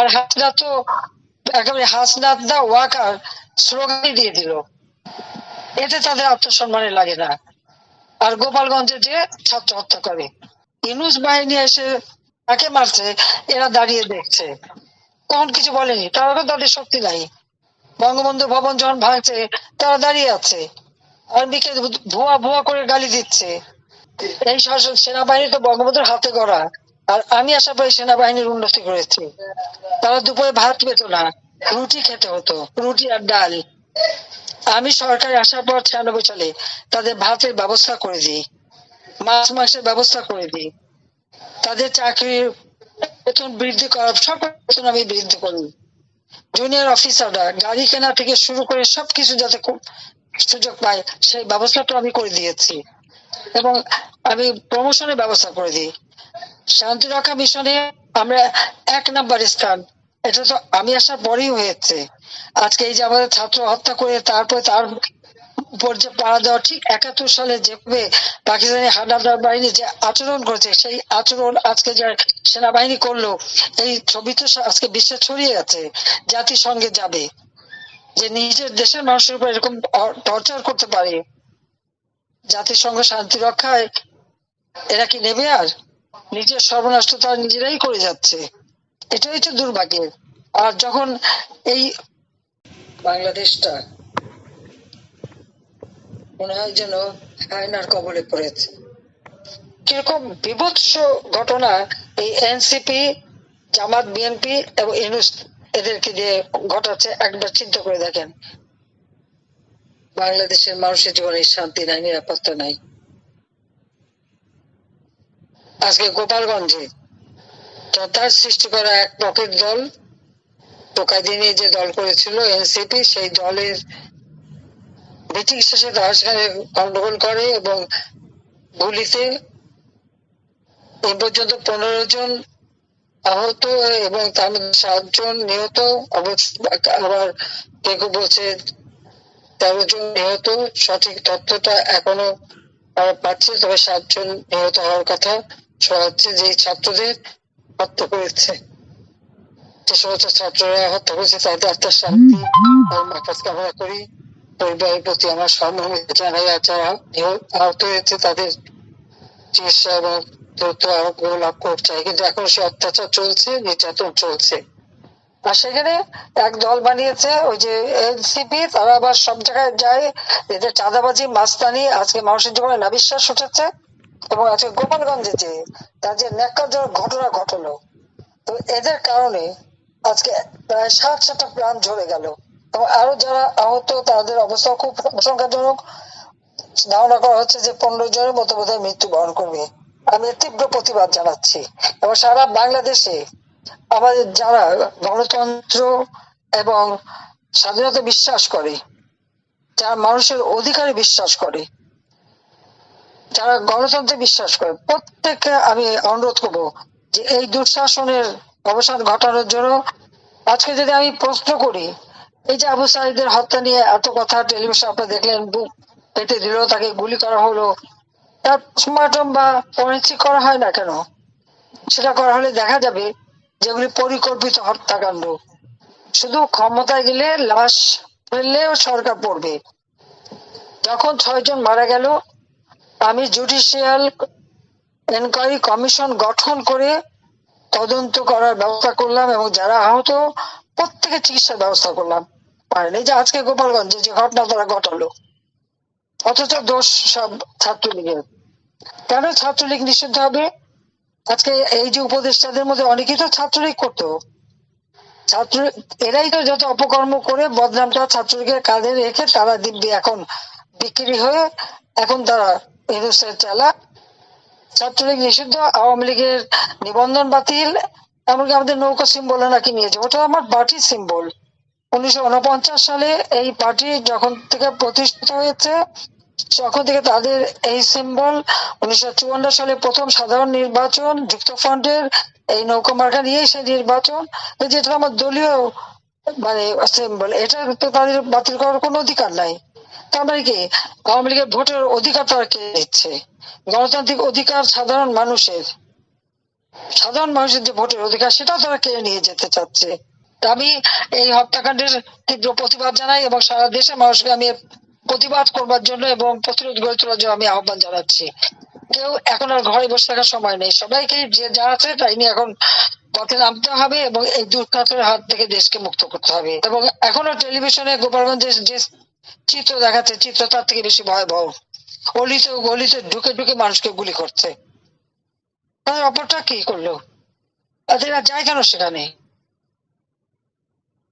আর হাসনা তো একেবারে হাসনাত দা ওয়াকার স্লোগানই দিয়ে দিল। এতে তাদের আত্মসম্মানে লাগে না। আর গোপালগঞ্জে যে ছাত্র হত্যা করে ইনুস বাহিনী এসে তাকে মারছে, এরা দাঁড়িয়ে দেখছে। তখন কিছু বলেনি, তারা তো তাদের শক্তি নাই। বঙ্গবন্ধু ভবন যখন ভাঙছে, তারা দাঁড়িয়ে আছে। আর্মিকে ভুয়া ভুয়া করে গালি দিচ্ছে। এই সেনাবাহিনী তো বঙ্গবন্ধুর হাতে গড়া। আর আমি আশা করি সেনাবাহিনীর উন্নতি করেছি। তারা দুপুরে ভাত পেত না, রুটি খেতে হতো, রুটি আর ডাল। আমি সরকারে আসার পর ছিয়ানব্বই সালে তাদের ভাতের ব্যবস্থা করে দিই, মাছ মাংসের ব্যবস্থা করে দিই। তাদের চাকরির বেতন বৃদ্ধি করার সব বেতন আমি বৃদ্ধি করি। জুনিয়র অফিসাররা গাড়ি কেনা থেকে শুরু করে সবকিছু যাতে সুযোগ পায়, সেই ব্যবস্থাটা আমি করে দিয়েছি। এবং আমি প্রমোশনের ব্যবস্থা করে দিই। শান্তি রক্ষা মিশনে আমরা এক নাম্বার স্থান। এটা তো আমি আসার পরেই হয়েছে। আজকে এই যে আমাদের ছাত্র হত্যা করে তারপরে তার উপর যে পাড়া দেওয়া, ঠিক একাত্তর সালে যেভাবে পাকিস্তানি হানাদার বাহিনী যে আচরণ করেছে, সেই আচরণ আজকে যে সেনাবাহিনী করল, এই ছবি তো আজকে বিশ্বে ছড়িয়ে গেছে জাতিসংঘে যাবে। যে নিজের দেশের মানুষের উপর এরকম টর্চার করতে পারে, জাতিসংঘ শান্তি রক্ষায় এরা কি নেবে আর? নিজের সর্বনাশ তো তারা নিজেরাই করে যাচ্ছে। এটাই হচ্ছে দুর্ভাগ্যের। আর যখন এই বাংলাদেশটা মনে হয় যেন হায়নার কবলে পড়েছে। কীরকম বিভৎস ঘটনা এই এনসিপি, জামাত, বিএনপি এবং ইউনুস এদেরকে দিয়ে ঘটাচ্ছে, একবার চিন্তা করে দেখেন। বাংলাদেশের মানুষের জীবনে শান্তি নাই, নিরাপত্তা নাই। আজকে গোপালগঞ্জে তার সৃষ্টি করা এক পকেট দল টোকাদিনে যে দল করেছিল, এনসিপি, সেই দলের মিটিং শেষে তারা সেখানে গন্ডগোল করে এবং গুলিতে এ পর্যন্ত পনেরো জন আহত এবং তার মধ্যে সাতজন নিহত। আবার কেউ বলছে তেরো জন নিহত। সঠিক তথ্যটা এখনও পাচ্ছে, তবে সাতজন নিহত হওয়ার কথা। শোনাচ্ছে যে ছাত্রদের হত্যা করেছে। যে সমস্ত ছাত্ররা হত্যা করেছে, তাদের আত্মার শান্তি মাকাজ কামনা করি। পরিবারের প্রতি আমার সহমর্মিতা জানাই আর যারা আহত হয়েছে, তাদের চিকিৎসা এবং দ্রুত আরোগ্য লাভ করতে চাই। কিন্তু এখন সে অত্যাচার চলছে, নির্যাতন চলছে। আর সেখানে এক দল বানিয়েছে, ওই যে এনসিপি, তারা আবার সব জায়গায় যায়। এদের চাঁদাবাজি, মাস্তানি, আজকে মানুষের জীবনে না বিশ্বাস উঠেছে। এবং আজকে গোপালগঞ্জে যে তার যে ন্যাক্কারজনক ঘটনা ঘটলো, তো এদের কারণে আজকে প্রায় সাত সাতটা প্রাণ ঝরে গেল। এবং আরও যারা আহত, তাদের অবস্থা খুব আশঙ্কাজনক। ধারণা করা হচ্ছে যে পনেরো জনের মতো বোধ বোধহয় মৃত্যুবরণ করবে। আমি তীব্র প্রতিবাদ জানাচ্ছি। এবং সারা বাংলাদেশে আমাদের যারা গণতন্ত্র এবং স্বাধীনতা বিশ্বাস করে, যারা মানুষের অধিকারে বিশ্বাস করে যারা গণতন্ত্রে বিশ্বাস করে, প্রত্যেককে আমি অনুরোধ করব যে এই দুঃশাসনের অবসান ঘটানোর জন্য আজকে যদি আমি প্রশ্ন করি, এই যে আবু সাহিদের হত্যা নিয়ে এত কথা টেলিভিশন আপনি দেখলেন, বুক পেটে দিল তাকে গুলি করা হলো, তার পোস্টমর্টম বা ফরেন্সিক করা হয় না কেন? সেটা করা হলে দেখা যাবে যেগুলি পরিকল্পিত হত্যাকাণ্ড। শুধু ক্ষমতায় গেলে লাশ ফেললেও সরকার পড়বে। যখন ছয়জন মারা গেল আমি জুডিশিয়াল এনকোয়ারি কমিশন গঠন করে তদন্ত করার ব্যবস্থা করলাম এবং যারা আহত প্রত্যেকের চিকিৎসার ব্যবস্থা করলাম। পারেন যে আজকে গোপালগঞ্জে যে ঘটনা তারা ঘটালো, অথচ দোষ সব ছাত্রলীগের। কেন ছাত্রলীগ নিষিদ্ধ হবে? আজকে এই যে উপদেষ্টাদের মধ্যে অনেকেই তো ছাত্রলীগ করতো। ছাত্র এরাই তো যত অপকর্ম করে বদনামটা ছাত্রলীগের কাঁধে রেখে তারা দিব্যি এখন বিক্রি হয়ে এখন তারা ইউনুসের চালা ছাত্রলীগ নিষিদ্ধ, আওয়ামী লীগের নিবন্ধন বাতিল, এমনকি আমাদের নৌকা সিম্বল নাকি নিয়েছে। ওটা আমার পার্টির সিম্বল উনিশশো উনপঞ্চাশ সালে এই পার্টি যখন থেকে প্রতিষ্ঠিত হয়েছে, তখন থেকে তাদের এই সিম্বল উনিশশো চুয়ান্ন সালে প্রথম সাধারণ নির্বাচন, যুক্তফ্রন্টের এই নৌকা মার্কা নিয়েই সেই নির্বাচন। যেটা আমার দলীয় মানে সিম্বল এটা তো তাদের বাতিল করার কোনো অধিকার নাই। কি আওয়ামী লীগের ভোটের অধিকার তারা কে দিচ্ছে গণতান্ত্রিক অধিকার সাধারণ মানুষের সাধারণ মানুষের যে ভোটের অধিকার, সেটাও তারা কেড়ে নিয়ে যেতে চাচ্ছে। আমি এই হত্যাকাণ্ডের তীব্র প্রতিবাদ জানাই এবং সারা দেশের মানুষকে আমি প্রতিবাদ করবার জন্য এবং প্রতিরোধ গড়ে তোলার জন্য আমি আহ্বান জানাচ্ছি। কেউ এখন আর ঘরে বসে থাকার সময় নেই। সবাইকে যে যা আছে তাই নিয়ে এখন পথে নামতে হবে এবং এই দুর্ঘটনার হাত থেকে দেশকে মুক্ত করতে হবে। এবং এখনও টেলিভিশনে গোপালগঞ্জের যে চিত্র দেখাচ্ছে, চিত্র তার থেকে বেশি ভয়াবহ। অলিতে গলিতে ঢুকে ঢুকে মানুষকে গুলি করছে। তাদের অপরটা কি করল? তাদের আর যায় কেন সেখানে?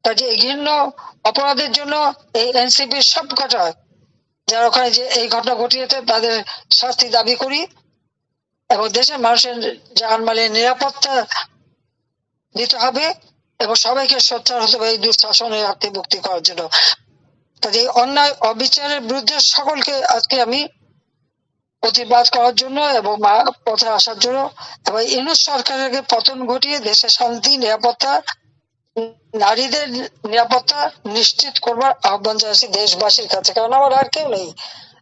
কাজে এই ঘৃণ্য অপরাধের জন্য এই এনসিপির সব কটা, যারা ওখানে যে এই ঘটনা ঘটিয়েছে, তাদের শাস্তি দাবি করি। এবং দেশের মানুষের জানমালের নিরাপত্তা দিতে হবে এবং সবাইকে সোচ্চার হতে হবে এই দুঃশাসনের হাত থেকে মুক্তি করার জন্য। কাজে অন্যায়, অবিচারের বিরুদ্ধে সকলকে আজকে আমি প্রতিবাদ করার জন্য এবং পথে আসার জন্য এবং ইউনুস সরকারের পতন ঘটিয়ে দেশে শান্তি, নিরাপত্তা, নারীদের নিরাপত্তা নিশ্চিত করবার আহ্বান জানাচ্ছি দেশবাসীর কাছে। কারণ আমার আর কেউ নেই।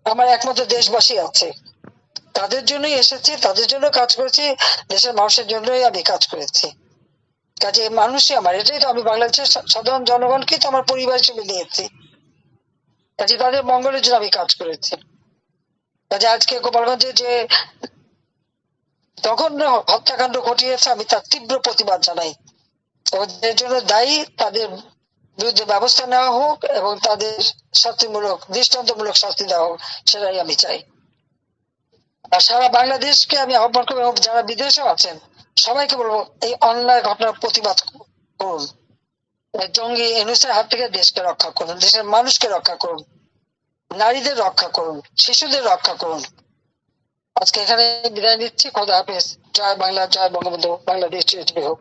আমার একমাত্র দেশবাসী আছে। তাদের জন্যই এসেছি, তাদের জন্য কাজ করেছি, দেশের মানুষের জন্যই আমি কাজ করেছি। কাজে মানুষই আমার। এটাই তো আমি বাংলাদেশের সাধারণ জনগণকে তো আমার পরিবার হিসেবে নিয়েছি। কাজে তাদের মঙ্গলের জন্য আমি কাজ করেছি। কাজে আজকে গোপালগঞ্জে যে জঘন্য হত্যাকাণ্ড ঘটিয়েছে, আমি তার তীব্র প্রতিবাদ জানাই। ওদের জন্য দায়ী, তাদের বিরুদ্ধে ব্যবস্থা নেওয়া হোক এবং তাদের শাস্তিমূলক, দৃষ্টান্তমূলক শাস্তি দেওয়া হোক, সেটাই আমি চাই। আর সারা বাংলাদেশকে আমি আহ্বান করব এবং যারা বিদেশেও আছেন, সবাইকে বলব, এই অন্যায় ঘটনার প্রতিবাদ করুন। জঙ্গি এনএসআর হাত থেকে দেশকে রক্ষা করুন, দেশের মানুষকে রক্ষা করুন, নারীদের রক্ষা করুন, শিশুদের রক্ষা করুন। আজকে এখানে বিদায় নিচ্ছি। খোদা হাফেজ। জয় বাংলা, জয় বঙ্গবন্ধু। বাংলাদেশ হোক।